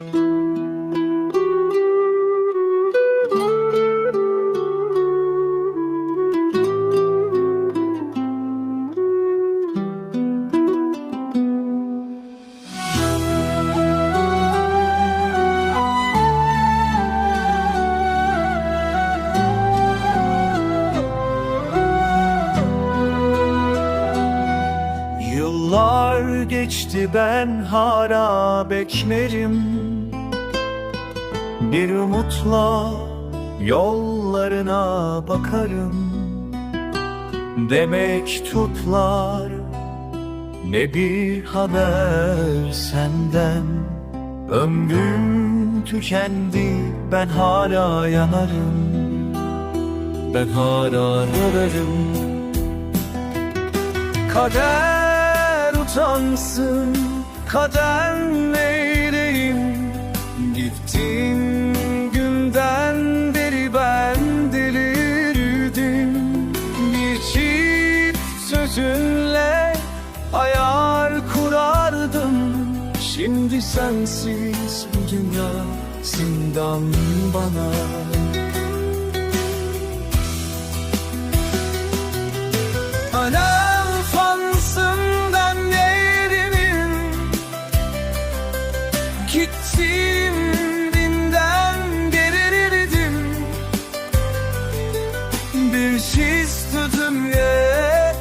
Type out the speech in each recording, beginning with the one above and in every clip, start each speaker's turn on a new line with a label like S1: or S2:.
S1: thank you. Geçti ben hala beklerim. Bir umutla yollarına bakarım. Demek tutlar ne bir haber senden. Ömrüm tükendi ben hala yanarım. Ben hala yanarım. Kader utansın, kader neyleyim? Gittin günden beri ben delirdim. Bir çift sözünle hayal kurardım. Şimdi sensiz bu dünya zindan bana. Alev Gittim dinden gerilirdim Bir çiz tütümle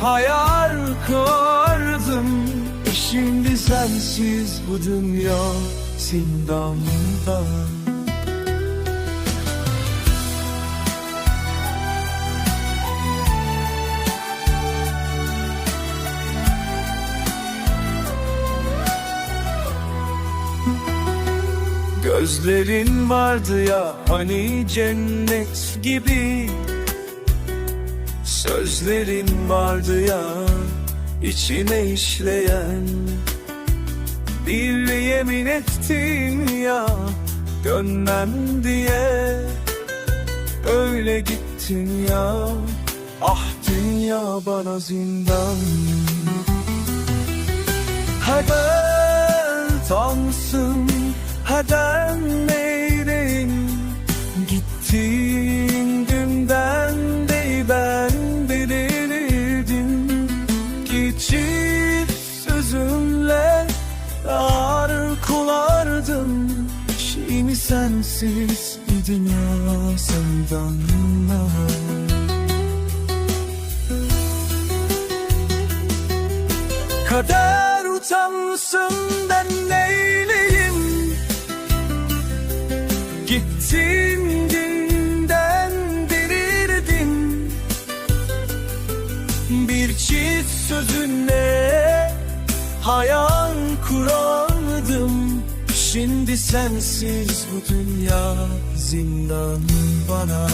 S1: hayal kurdum. Şimdi sensiz bu dünya zindanda Gözlerin vardı ya hani cennet gibi. Sözlerin vardı ya içine işleyen. Bir yemin ettin ya dönmem diye. Öyle gittin ya ah dünya bana zindan. Haber tansın Heder neyleyim Gittin günden de ben belirdim Geçip sözümle ağır kulardım Şimdi sensiz bir dünya sevdanla Kader utansın ben Günden delirdin. Bir çift sözünle hayal kurardım. Şimdi sensiz bu dünya zindan bana